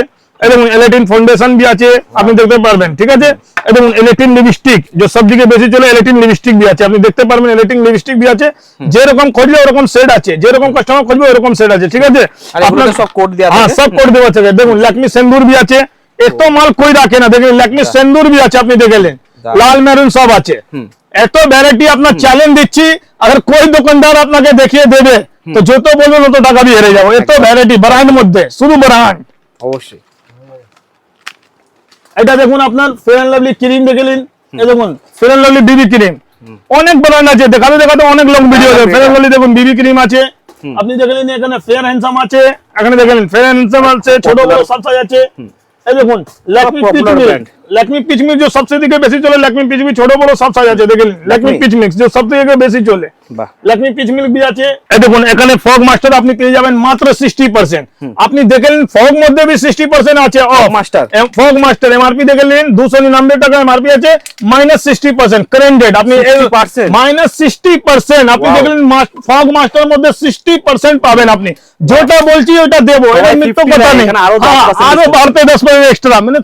এবং এলেটিন ফাউন্ডেশন বি আছে আপনি দেখতে পারবেন ঠিক আছে? এবং এলেটিন লিপস্টিক যে সব বেশি চলে এলেটিন লিপস্টিক বি আছে আপনি দেখতে পারবেন এলেটিন লিপস্টিক বি আছে। যেরকম খুঁজলে ওরকম সেট আছে। যেরকম কাস্টমার খুঁজবে ওরকম সেট আছে ঠিক আছে? আপনার সব কোড দেওয়া হ্যাঁ সব কোড দেওয়া আছে দেখুন ল্যাকমি সেন্দুর বি আছে। এত মাল কই রাখে না? দেখেন ল্যাকমি সেন্দুর বি আছে আপনি দেখলেন লাল মেরুন সব আছে। এত ভ্যারাইটি আপনার চ্যালেঞ্জ দিচ্ছি আর কই দোকানদার আপনাকে দেখিয়ে দেবে? তো যত বলবেন তত টাকা দিয়ে হেরে যাব। এত ভ্যারাইটি ব্র্যান্ড মধ্যে শুধু ব্র্যান্ড অবশ্যই। এটা দেখুন আপনার ফেয়ার লাভলি ক্রিম দেখলেন এই দেখুন ফেয়ার লাভলি বিবি ক্রিম অনেক ব্র্যান্ড আছে দেখাতে দেখাতে অনেক লং ভিডিও আছে। ফেয়ার লাভলি দেখুন বিবি ক্রিম আছে। আপনি দেখলেন এখানে ফেয়ার হ্যান্ডসাম আছে। এখানে দেখলেন ফেয়ার হ্যান্ডসাম আছে ছোট বড় সব সাইজ আছে। এই দেখুন লাভলি brand। ল্যাকমি পিচমিক যে সবচেয়ে বেশি চলে ল্যাকমি পিচমিক ছোট বড় সব সাইজ আছে দেখেন ল্যাকমি পিচমিক যে সবচেয়ে বেশি চলে ল্যাকমি পিচমিক বি আছে দেখুন এখানে ফগ মাস্টার আপনি পেয়ে যাবেন মাত্র 60% আপনি দেখেন ফগ মধ্যে বি 60% আছে off master Fogg master MRP দেখে 299 টাকা এমআরপি আছে 60% কারেন্ট ডেট আপনি মাইনাস 60% আপনি দেখলেন ফগ মাস্টার মধ্যে 60% পাবেন আপনি যেটা বলছি ওটা দেবো এটা মিথ্যা কথা আরও 10% এক্সট্রা মানে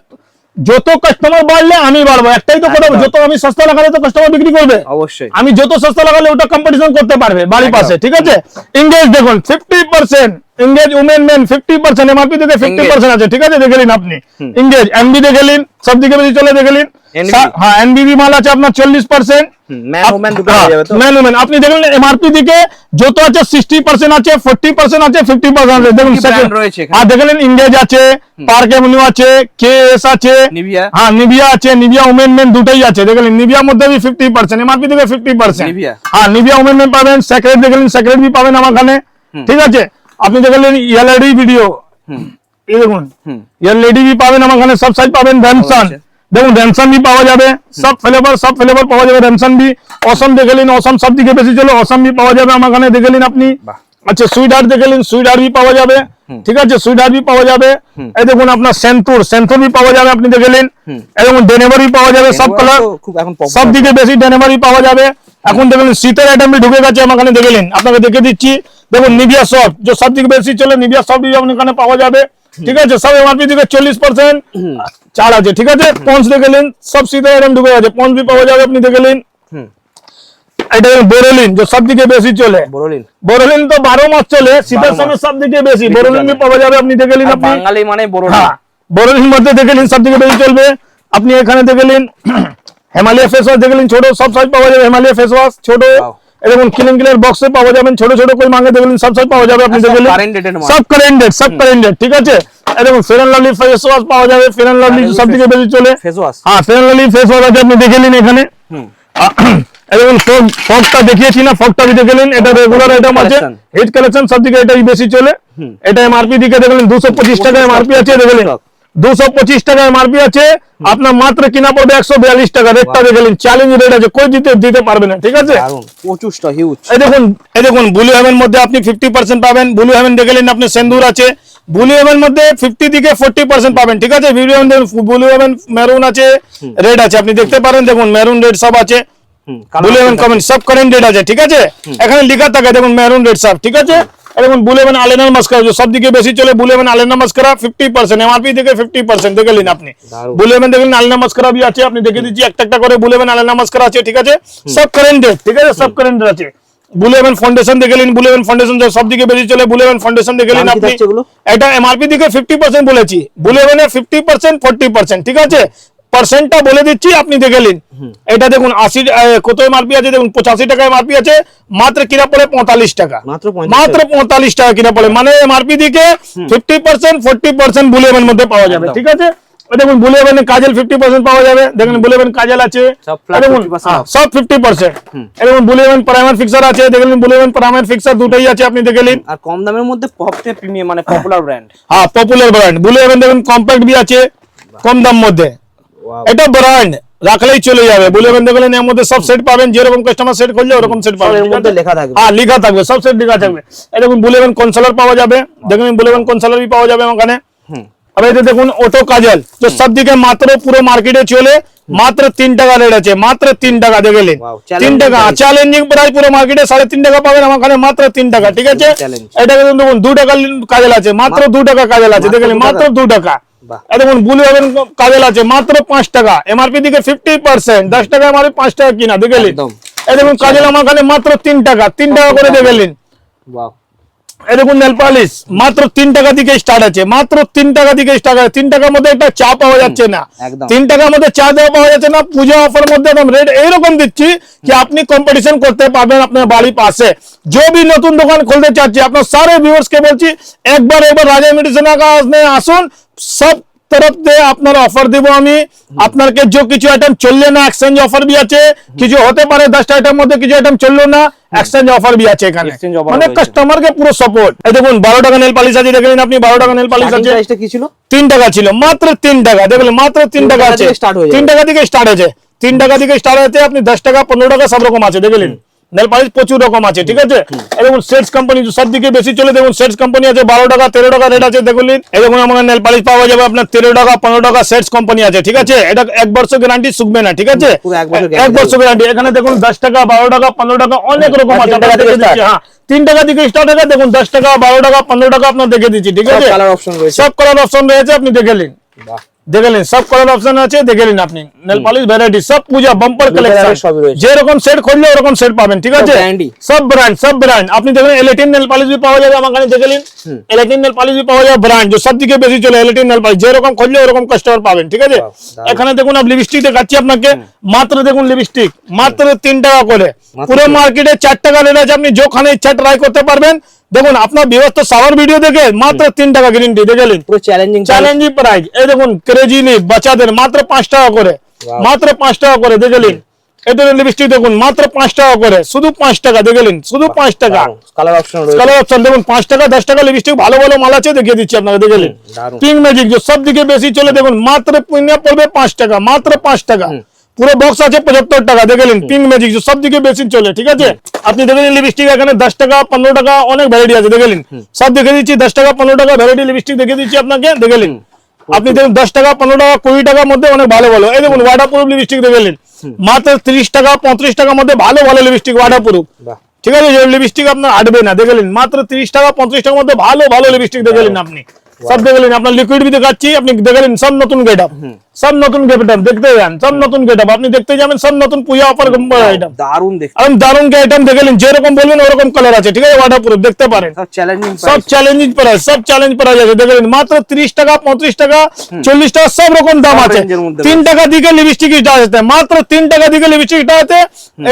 যত কাস্টমার বাড়লে আমি বাড়বো। একটাই তো কথা যত আমি সস্তা লাগালে তো কাস্টমার বিক্রি করবে। অবশ্যই। আমি যত সস্তা লাগালে ওটা কম্পিটিশন করতে পারবে বাড়ির পাশে ঠিক আছে? ইংরেজ দেখুন fifty percent Engage women men fifty percent MRP থেকে ফিফটি Engage। পার্সেন্ট আছে ঠিক আছে দেখেলিন আপনি। ইংগেজ এমবি দেখেলিন সব দিকে বেশি চলে দেখেলিন NB সা- হ্যাঁ এনবিবি মাল আছে আপনার চল্লিশ পার্সেন্ট ম্যান ওম্যান দুটো হয়ে যাবে তো। ম্যান উমেন আপনি দেখলেন এমআরপি দিকে যত আছে সিক্সটি পার্সেন্ট আছে ফোর্টি পার্সেন্ট আছে ফিফটি পার্সেন্ট আছে। দেখুন কি কি brand রয়েছে এখানে? আর দেখলেন ইংগেজ আছে পার্ক এভিনিউ আছে কে এস আছে। Nivea? হ্যাঁ নিভিয়া আছে নিভিয়া উমেন মেন দুটোই আছে। দেখলেন নিভিয়ার মধ্যে ফিফটি পার্সেন্ট এমআরপি থেকে ফিফটি পার্সেন্ট Nivea? হ্যাঁ নিভিয়া উমেন মেন পাবেন সেক্রেট দেখলেন সেক্রেট বি পাবেন আমার এখানে ঠিক আছে? আপনি দেখলেন ইয়ালাডি ভিডিও এই দেখুন ইয়ালাডি বি পাবেন আমার এখানে সব সাইজ পাবেন র্যামসন আচ্ছা। দেখুন র্যামসন বি পাওয়া যাবে সব ফ্লেভার সব ফ্লেভার পাওয়া যাবে র্যামসন বি অসম দেখলেন অসম সব দিকে বেশি চলে অসম বি পাওয়া যাবে আমার এখানে দেখলেন আপনি বাহ। আচ্ছা সুইট হার্ট দেখলেন সুইট হার্ট বি পাওয়া যাবে ঠিক আছে সুইট হার্ট বি পাওয়া যাবে এই দেখুন আপনার সেন্তুর সেন্তুর বি পাওয়া যাবে আপনি দেখলেন এই দেখুন ডেনেভারি পাওয়া যাবে সব Denver কালার তো খুব এখন popular। সব দিকে বেশি ডেনেভারি পাওয়া যাবে এখন দেখলেন শীতের আইটেম ঢুকে গেছে আমার এখানে দেখলেন আপনাকে দেখে দিচ্ছি। দেখুন নিভিয়া সফট যে সব দিকে বেশি চলে নিভিয়া সফট আপনার এখানে পাওয়া যাবে ঠিক আছে? সব এমআরপি থেকে চল্লিশ পার্সেন্ট ছাড় আছে ঠিক আছে? পঞ্চ দেখলেন সব শীতের আইটেম ঢুকে গেছে পঞ্চ বি পাওয়া যাবে আপনি দেখলেন এটা বোরোলিন যে সব দিকে বেশি চলে। বড়লিন বোরোলিন তো বারো মাস চলে শীতের মাস। সময় সব দিকে বেশি। বেশি বোরোলিন বি চলে। পাওয়া যাবে আপনি দেখলেন আর আপনি। বাঙালি মানে বড়লিন হ্যাঁ বড়দিন মধ্যে দেখলেন সব থেকে বেশি চলবে। আপনি এখানে দেখলেন হিমালয় ফেস ওয়াশ দেখলেন ছোট সব সাইজ পাওয়া যাবে হিমালয় ফেস ওয়াশ ছোট। এরকম ক্লিন ক্লিয়ার বক্সে পাওয়া যাবেন ছোট ছোট করে মাঙ্গে দেখলেন সব সাইজ পাওয়া যাবে আপনি দেখলেন। dated মাল। সব কারেন্টেড সব কারেন্টেড ঠিক আছে? এরকম ফের অ্যান্ড লাভলি ফেস ওয়াশ পাওয়া যাবে ফের অ্যান্ড লাভলি সব থেকে বেশি চলে। ফেস ওয়াশ হ্যাঁ ফের অ্যান্ড লাভলি ফেস ওয়াশ আছে আপনি দেখলেন এখানে। এরকম *clears throat* ফগ ফগটা দেখিয়েছি না ফগটা বি দেখলেন এটা রেগুলার আইটেম আছে। হিট কালেকশন সব দিকে এটাই বেশি চলে। এটা এমআরপি দিকে দেখলেন দুশো পঁচিশ টাকা এমআরপি আছে দেখলেন। দুশো পঁচিশ টাকা এমআরপি আছে। আপনার মাত্র কিনা পড়বে একশো বিয়াল্লিশ টাকা। রেটটা দেখলেন চ্যালেঞ্জ রেট আছে। কই দিতে দিতে পারবে না ঠিক আছে? হিউজ এই দেখুন এই দেখুন ব্লু হেভেন মধ্যে আপনি ফিফটি পার্সেন্ট পাবেন। ব্লু হেভেন দেখলেন আপনি সেন্দুর আছে। ব্লু হেভেন মধ্যে ফিফটি থেকে ফোর্টি পার্সেন্ট পাবেন ঠিক আছে? Blue heaven blue heaven maroon আছে। রেড আছে। আপনি দেখতে পারেন দেখুন মেরুন রেড সব আছে। ব্লু হেভেন কমেন্ট সব কারেন্ট রেট আছে ঠিক আছে? এখানে লেখা থাকে দেখুন মেরুন রেড সব ঠিক আছে? এই দেখুন ব্লু হেভেন আলেনার মাস্কারা সব দিকে বেশি চলে ব্লু হেভেন আলেনা মাস্কারা ফিফটি পার্সেন্ট এমআরপি থেকে ফিফটি পার্সেন্ট দেখলেন আপনি। দারুণ। ব্লু হেভেন দেখলেন আলেনা মাস্কারা বি আছে আপনি দেখে দিচ্ছি একটা একটা করে ব্লু হেভেন আলেনা মাস্কারা আছে ঠিক আছে? সব কারেন্ট ঠিক আছে? সব কারেন্ট আছে। ব্লু হেভেন ফাউন্ডেশন দেখে নিন ব্লু হেভেন ফাউন্ডেশন সব দিকে বেশি চলে ব্লু হেভেন ফাউন্ডেশন দেখে নিন আপনি। এটা এমআরপি দিকে ফিফটি পার্সেন্ট বলেছি blue fifty percent forty percent ঠিক আছে? পার্সেন্টটা বলে দিচ্ছি আপনি দেখে নিন। এটা দেখুন আশি কত এমআরপি আছে দেখুন পঁচাশি টাকা এমআরপি আছে মাত্র কিনা পড়ে পঁয়তাল্লিশ টাকা। মাত্র 45 পঁয়তাল্লিশ টাকা কিনা পড়ে। মানে এমআরপি দিকে fifty percent forty percent blue মধ্যে পাওয়া যাবে ঠিক আছে? দেখুন blue heaven kajal fifty percent পাওয়া যাবে। দেখুন ব্লু হেভেন কাজল আছে। সব দেখুন 50% হ্যাঁ, সব ফিফটি পার্সেন্ট এবং ব্লু হেভেন প্রাইমার ফিক্সার আছে দেখলেন ব্লু হেভেন প্রাইমার ফিক্সার দুটোই আছে আপনি দেখে নিন। আর কম দামের মধ্যে সবচেয়ে প্রিমিয়াম মানে পপুলার ব্র্যান্ড হ্যাঁ পপুলার ব্র্যান্ড ব্লু হেভেন দেখুন কম্প্যাক্ট বি আছে কম দাম মধ্যে। এটা ব্র্যান্ড রাখলেই চলে যাবে। ব্লু হেভেন দেখলেন এর মধ্যে সব সেট পাবেন। যেরকম কাস্টমার সেট করলে ওরকম সেট পাবেন। এর মধ্যে লেখা থাকবে। হ্যাঁ লেখা থাকবে। সব সেট লেখা থাকবে। এই দেখুন ব্লু কনসোলার পাওয়া যাবে? দেখুন ব্লু হেভেন কনসোলার বি পাওয়া যাবে ওখানে হুম। আর এই দেখুন অটো কাজল। তো সব দিকে মাত্র পুরো মার্কেটে চলে মাত্র তিন টাকা রেট আছে। মাত্র তিন টাকা Wow, তিন টাকা. চ্যালেঞ্জিং প্রাইস পুরো মার্কেটে সাড়ে তিন টাকা পাবেন আমার ওখানে মাত্র তিন টাকা ঠিক আছে? এটা দেখুন দেখুন দু টাকা কাজল আছে। মাত্র দু টাকা কাজল আছে দেখলেন মাত্র? দু টাকা। এতক্ষণ বুলু চা পাওয়া যাচ্ছে না। তিন টাকার মধ্যে চা দেওয়া পাওয়া যাচ্ছে না। পূজা মধ্যে একদম রেট এইরকম দিচ্ছি আপনি কম্পিটিশন করতে পারবেন আপনার বাড়ির পাশে। যে নতুন দোকান খুলতে চাচ্ছি আপনার সারে ভিউর্সকে বলছি একবার একবার রাজা মিটিশন আসুন। সব তরফ দিয়ে আপনার অফার দিব আমি। আপনাকে যে কিছু আইটেম চললে না এক্সচেঞ্জ অফার বি আছে। কিছু হতে পারে দশটা আইটেম মধ্যে কিছু আইটেম চলল না এক্সচেঞ্জ অফার বি আছে এখানে। মানে কাস্টমার কে পুরো সাপোর্ট এই দেখুন বারো টাকা নেল পালিশ আছে দেখলেন আপনি বারো টাকা নেল পালিশ আছে। কি ছিল? তিন টাকা ছিল মাত্র তিন টাকা দেখলেন মাত্র তিন টাকা আছে। তিন টাকা থেকে স্টার্ট আছে তিন টাকা থেকে স্টার্ট আছে আপনি দশ টাকা পনেরো টাকা সব রকম আছে দেখলেন। নেল পালিশ প্রচুর রকম আছে ঠিক আছে? দেখুন সেটস কোম্পানি সব দিকে বেশি চলে দেখুন সেটস কোম্পানি আছে বারো টাকা তেরো টাকা রেট আছে দেখুন দেখুন আমার নেল পালিশ পাওয়া যাবে আপনার তেরো টাকা পনেরো টাকা সেটস কোম্পানি আছে ঠিক আছে? এটা এক বছর গ্যারান্টি শুকবে না ঠিক আছে? এক বছর বছর গ্যারান্টি এখানে দেখুন দশ টাকা বারো টাকা পনেরো টাকা অনেক রকম আছে। হ্যাঁ তিন টাকা থেকে স্টার্ট আছে দেখুন দশ টাকা বারো টাকা পনেরো টাকা আপনার দেখে দিচ্ছি ঠিক আছে? সব কালার অপশন রয়েছে আপনি দেখে নিন। বাহ। দেখে নিন সব কালার অপশন আছে দেখে নিন আপনি। নেল পলিশ ভ্যারাইটি সব পূজা বাম্পার কালেকশন রয়েছে। যেরকম সেট খুঁজলে ওরকম সেট পাবেন ঠিক আছে? সব ব্র্যান্ড সব ব্র্যান্ড আপনি দেখেন এলেটিন নেল পলিশ भी পাওয়া যাবে আমার কাছে দেখে নিন। এলেটিন নেল পলিশ भी পাওয়া যাবে ব্র্যান্ড যে সব দিকে বেশি চলে এলেটিন নেল পলিশ যেরকম খুঁজলে ওরকম কাস্টমার পাবেন ঠিক আছে? এখানে দেখুন আপনি লিপস্টিক দেখাচ্ছি আপনাকে। মাত্র দেখুন লিপস্টিক মাত্র তিন টাকা করে। পুরো মার্কেটে চার টাকা রেট আছে। আপনি যেখানে ইচ্ছা ট্রাই করতে পারবেন দেখুন আপনার বিভস্ত সাওয়ার ভিডিও দেখে মাত্র তিন টাকা গ্যারেন্টি দেখে নিন পুরো চ্যালেঞ্জিং চ্যালেঞ্জিং প্রাইস এই দেখুন ক্রেজি লিপ বাচ্চাদের মাত্র পাঁচ টাকা করে। মাত্র পাঁচ টাকা করে দেখে নিন এটা লিপস্টিক দেখুন মাত্র পাঁচ টাকা করে। শুধু পাঁচ টাকা দেখে নিন শুধু পাঁচ টাকা। কালার অপশন কালার অপশন দেখুন পাঁচ টাকা দশ টাকা লিপস্টিক ভালো ভালো মাল আছে দেখিয়ে দিচ্ছি আপনাকে দেখে নিন দারুণ। পিঙ্ক ম্যাজিক যে সব দিকে বেশি চলে দেখুন মাত্র পুণ্যা পড়বে পাঁচ টাকা মাত্র পাঁচ টাকা। পুরো বক্স আছে পঁচাত্তর টাকা দেখে নিন পিঙ্ক ম্যাজিক সব দিকে বেশি চলে ঠিক আছে? আপনি দেখে নিন লিপস্টিক এখানে দশ টাকা পনেরো টাকা অনেক ভ্যারাইটি আছে দেখে নিন। সব দেখে দিচ্ছি দশ টাকা পনেরো টাকা ভ্যারাইটি লিপস্টিক দেখে দিচ্ছি আপনাকে দেখে নিন। আপনি দেখুন দশ টাকা পনেরো টাকা কুড়ি টাকার মধ্যে অনেক ভালো ভালো। এই দেখুন ওয়াটার প্রুফ লিপস্টিক দেখে নিন। মাত্র তিরিশ টাকা পঁয়ত্রিশ টাকার মধ্যে ভালো ভালো লিপস্টিক ওয়াটার প্রুফ ঠিক আছে লিপস্টিক আপনার আটবে না দেখলেন মাত্র ত্রিশ টাকা পঞ্চাশ টাকার মধ্যে ভালো ভালো লিপস্টিক দেখলেন আপনি। সব দেখলেন আপনার লিকুইড বি দেখাচ্ছি আপনি দেখলেন সব নতুন গেট আপ সব নতুন আপ দেখতে যান সব নতুন গেট আপনি দেখতে যাবেন সব নতুন পূজা অফার আইটেম দারুণ দেখতে। আমি দারুণ কে আইটেম দেখলেন যেরকম বলবেন ওরকম কালার আছে ঠিক আছে? ওয়াটার প্রুফ দেখতে পারেন। সব চ্যালেঞ্জিং সব চ্যালেঞ্জিং প্রাইস সব চ্যালেঞ্জ প্রাইস আছে দেখলেন মাত্র তিরিশ টাকা পঁয়ত্রিশ টাকা চল্লিশ টাকা সব রকম দাম আছে। range তিন টাকা দিকে লিপস্টিক স্টার আছে মাত্র তিন টাকা দিকে লিপস্টিক স্টার আছে।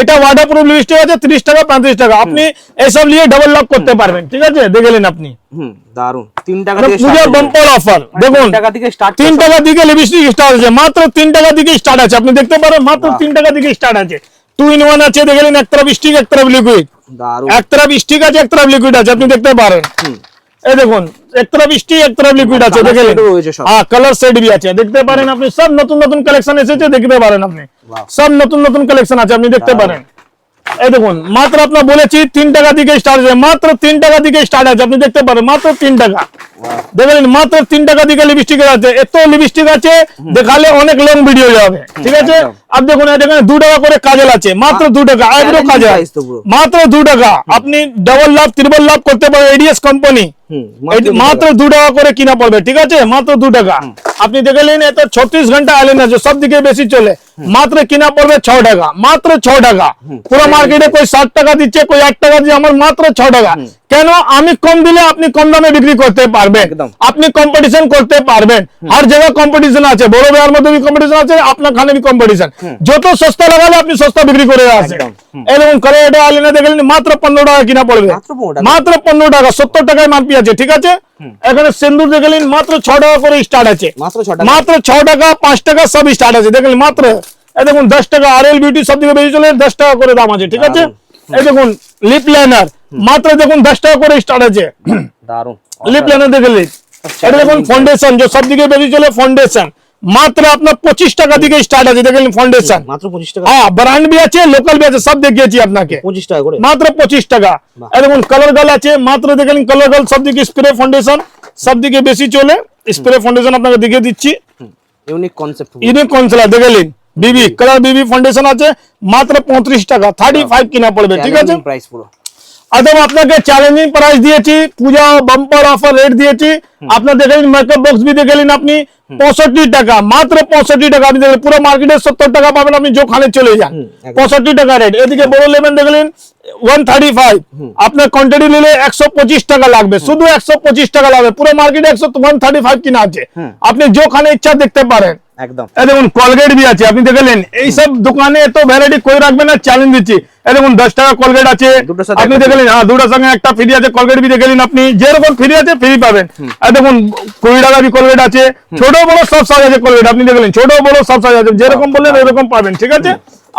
এটা ওয়াটার প্রুফ লিপস্টিক আছে তিরিশ টাকা পঁয়ত্রিশ টাকা। আপনি এসব নিয়ে ডবল লক করতে পারবেন ঠিক আছে? দেখলেন আপনি। হুম দারুণ। তিন টাকা থেকে বাম্পার অফার দেখুন তিন টাকা থেকে স্টার্ট তিন টাকা দিকে লিপস্টিক স্টার্ট আছে মাত্র তিন টাকা থেকে স্টার্ট আছে। আপনি দেখতে পারেন মাত্র তিন টাকা থেকে স্টার্ট আছে। টু ইন ওয়ান আছে দেখলেন এক তরফ স্টিক এক তরফ লিকুইড এক তরফ স্টিক আছে এক তরফ লিকুইড আছে আপনি দেখতে পারেন। এই দেখুন এক তরফ স্টিক এক তরফ লিকুইড আছে দেখেন দেখলেন। হ্যাঁ কালার সেট বি আছে। দেখতে পারেন আপনি সব নতুন নতুন কালেকশন এসেছে দেখতে পারেন আপনি। সব নতুন নতুন কালেকশন আছে আপনি দেখতে পারেন। এই দেখুন মাত্র আপনার বলেছি তিন টাকা দিকে স্টার্ট আছে মাত্র তিন টাকা দিকে স্টার্ট আছে আপনি দেখতে পারেন মাত্র তিন টাকা। দেখলেন মাত্র তিন টাকা দিকে লিপস্টিক আছে এত লিপস্টিক আছে দেখালে অনেক লং ভিডিও যাবে ঠিক আছে। আর দেখুন এখানে দু টাকা করে কাজল আছে মাত্র দু টাকা আইব্রো কাজল। price তো পুরো। মাত্র দু টাকা। আপনি ডাবল লাভ ত্রিবল লাভ করতে পারেন এডিএস কোম্পানি এটি মাত্র দু টাকা। করে কিনা পড়বে ঠিক আছে? মাত্র দু টাকা। আপনি দেখলেন এত ছত্রিশ ঘণ্টা আইলেন আছে সব দিকে বেশি চলে। মাত্র কিনা পড়বে ছ টাকা মাত্র ছ টাকা। পুরো মার্কেটে কই ষাট টাকা দিচ্ছে কই আট টাকা দিচ্ছে আমার মাত্র ছ টাকা। কেন আমি কম দিলে আপনি কম দামে বিক্রি করতে পারবেন? আপনি কম্পিটিশন করতে পারবেন। আর জায়গায় কম্পিটিশন আছে বড় বেয়ার মধ্যে কম্পিটিশন আছে আপনার খানে কম্পিটিশন যত সস্তা লাগালে আপনি সস্তা বিক্রি করে আসেন। এরকম করে এটা আলেনা দেখলেন মাত্র পনেরো টাকা কিনা পড়বে। মাত্র 15 টাকা। মাত্র পনেরো টাকা সত্তর টাকায় মাল আছে ঠিক আছে? এখানে সিন্দুর দেখলেন মাত্র ছ টাকা করে স্টার্ট আছে। মাত্র ছ টাকা। পাঁচ টাকা সব স্টার্ট আছে। দেখলেন মাত্র। এই দেখুন দশ টাকা আর এল বিউটি সব দিকে বেশি চলে দশ টাকা করে দাম আছে ঠিক আছে? এই দেখুন লিপ লাইনার মাত্র দেখুন দশ টাকা করে স্টার্ট আছে লিপ লাইনার দেখলেন এটা দেখুন ফাউন্ডেশন যে সব দিকে বেশি চলে ফাউন্ডেশন মাত্র আপনার পঁচিশ টাকা দিকে স্টার্ট আছে দেখলেন ফাউন্ডেশন মাত্র পঁচিশ টাকা। হ্যাঁ ব্র্যান্ড भी আছে লোকাল भी আছে সব দেখিয়েছি আপনাকে। পঁচিশ টাকা করে? মাত্র পঁচিশ টাকা। দেখুন কালার গাল আছে মাত্র দেখেন কালার গাল সব দিকে স্প্রে ফাউন্ডেশন সব দিকে বেশি চলে স্প্রে ফাউন্ডেশন আপনাকে দেখিয়ে দিচ্ছি। ইউনিক কনসেপ্ট ইউনিক কনসেলার দেখলেন বিবি কালার বিবি ফাউন্ডেশন আছে মাত্র পঁয়ত্রিশ টাকা থার্টি ফাইভ কিনা পড়বে ঠিক আছে? প্রাইস পুরো। একদম আপনাকে চ্যালেঞ্জিং প্রাইস দিয়েছি পূজা বাম্পার অফার রেট দিয়েছি। আপনার দেখলেন মেকআপ বক্স বি দেখলেন আপনি। পঁয়ষট্টি টাকা মাত্র পঁয়ষট্টি টাকা। আপনি দেখলেন পুরো মার্কেটে সত্তর টাকা পাবেন আপনি যেখানে চলে যান। পঁয়ষট্টি টাকা রেট এদিকে বড় লেবেন দেখলেন ওয়ান থার্টি ফাইভ আপনার কোয়ান্টিটি নিলে একশো পঁচিশ টাকা লাগবে। শুধু একশো পঁচিশ টাকা লাগবে। পুরো মার্কেটে একশো ওয়ান থার্টি ফাইভ কিনা আছে। আপনি যেখানে ইচ্ছা দেখতে পারেন। একদম। এই দেখুন কলগেট বি আছে আপনি দেখলেন এই সব দোকানে এত ভ্যারাইটি কই রাখবেন না চ্যালেঞ্জ দিচ্ছি। এই দেখুন দশ টাকা কলগেট আছে। আপনি দেখলেন হ্যাঁ দুটোর সঙ্গে একটা ফ্রি আছে কলগেট বি দেখলেন আপনি। যেরকম ফ্রি আছে ফ্রি পাবেন। এই দেখুন কুড়ি টাকা বি কলগেট আছে। ছোট বড় সব সাইজ আছে কলগেট আপনি দেখলেন ছোট বড় সব সাইজ আছে। যেরকম বললেন এরকম পাবেন ঠিক আছে?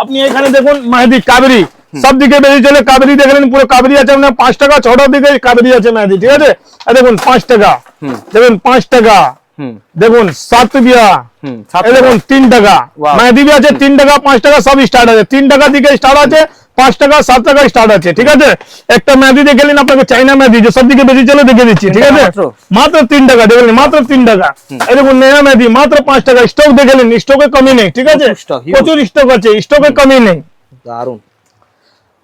আপনি এখানে দেখুন মেহেদি কাবেরি। সব দিকে বেরিয়ে চলে কাবেরি দেখলেন পুরো কাবেরি আছে আপনার পাঁচ টাকা ছটার দিকে কাবেরি আছে মেহেদি ঠিক আছে? দেখুন পাঁচ টাকা। দেখুন পাঁচ টাকা। দেখুন সাত বিয়া দেখুন তিন টাকা. মেহেদি বি আছে তিন টাকা পাঁচ টাকা সব স্টার্ট আছে। তিন টাকা দিকে স্টার্ট আছে পাঁচ টাকা সাত টাকা স্টার্ট আছে ঠিক আছে? একটা মেহেদি দেখে নিন আপনাকে চাইনা মেহেদি যে সব দিকে বেশি চলে দেখে দিচ্ছি ঠিক আছে? মাত্র? তিন টাকা দেখলেন মাত্র তিন টাকা। দেখুন নয়া মেহেদি মাত্র পাঁচ টাকা স্টক দেখে নিন স্টকে কমি নেই ঠিক আছে। প্রচুর স্টক আছে স্টকে কমি নেই। দারুণ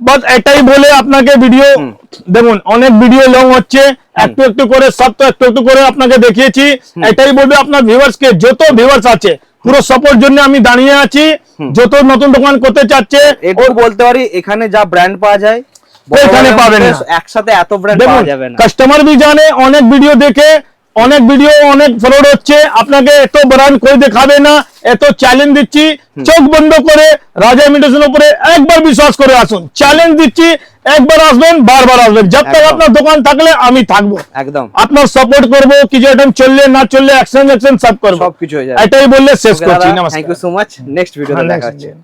বাস এটাই বলে আপনাকে ভিডিও দেখুন অনেক ভিডিও লং হচ্ছে। একটু একটু করে সব তো একটু একটু করে আপনাকে দেখিয়েছি। এটাই বলবে আপনার ভিউয়ার্স কে যত ভিউয়ার্স আছে পুরো সাপোর্ট জন্য আমি দাঁড়িয়ে আছি। যত নতুন দোকান করতে চাচ্ছে ওর বলতে পারি এখানে যা ব্র্যান্ড পাওয়া যায় ওইখানে পাবেন একসাথে এত ব্র্যান্ড পাওয়া যাবে না। কাস্টমার ভি জানে অনেক ভিডিও দেখে অনেক ভিডিও অনেক ফরওয়ার্ড হচ্ছে। আপনাকে এত ব্র্যান্ড করে দেখাবে না এত চ্যালেঞ্জ দিচ্ছি। চোখ বন্ধ করে রাজা ইমিটেশন উপরে একবার বিশ্বাস করে আসুন। চ্যালেঞ্জ দিচ্ছি একবার আসবেন বারবার আসবেন। যব তক আপনার দোকান থাকলে আমি থাকব। একদম। আপনার সাপোর্ট করব কিছু আইটেম চললে না চললে অ্যাকশন অ্যাকশন সব করব। সবকিছু হয়ে যাবে। এটাই বললে শেষ করছি। থ্যাংক নমস্কার। ইউ সো মাচ নেক্সট ভিডিওতে দেখা হচ্ছে।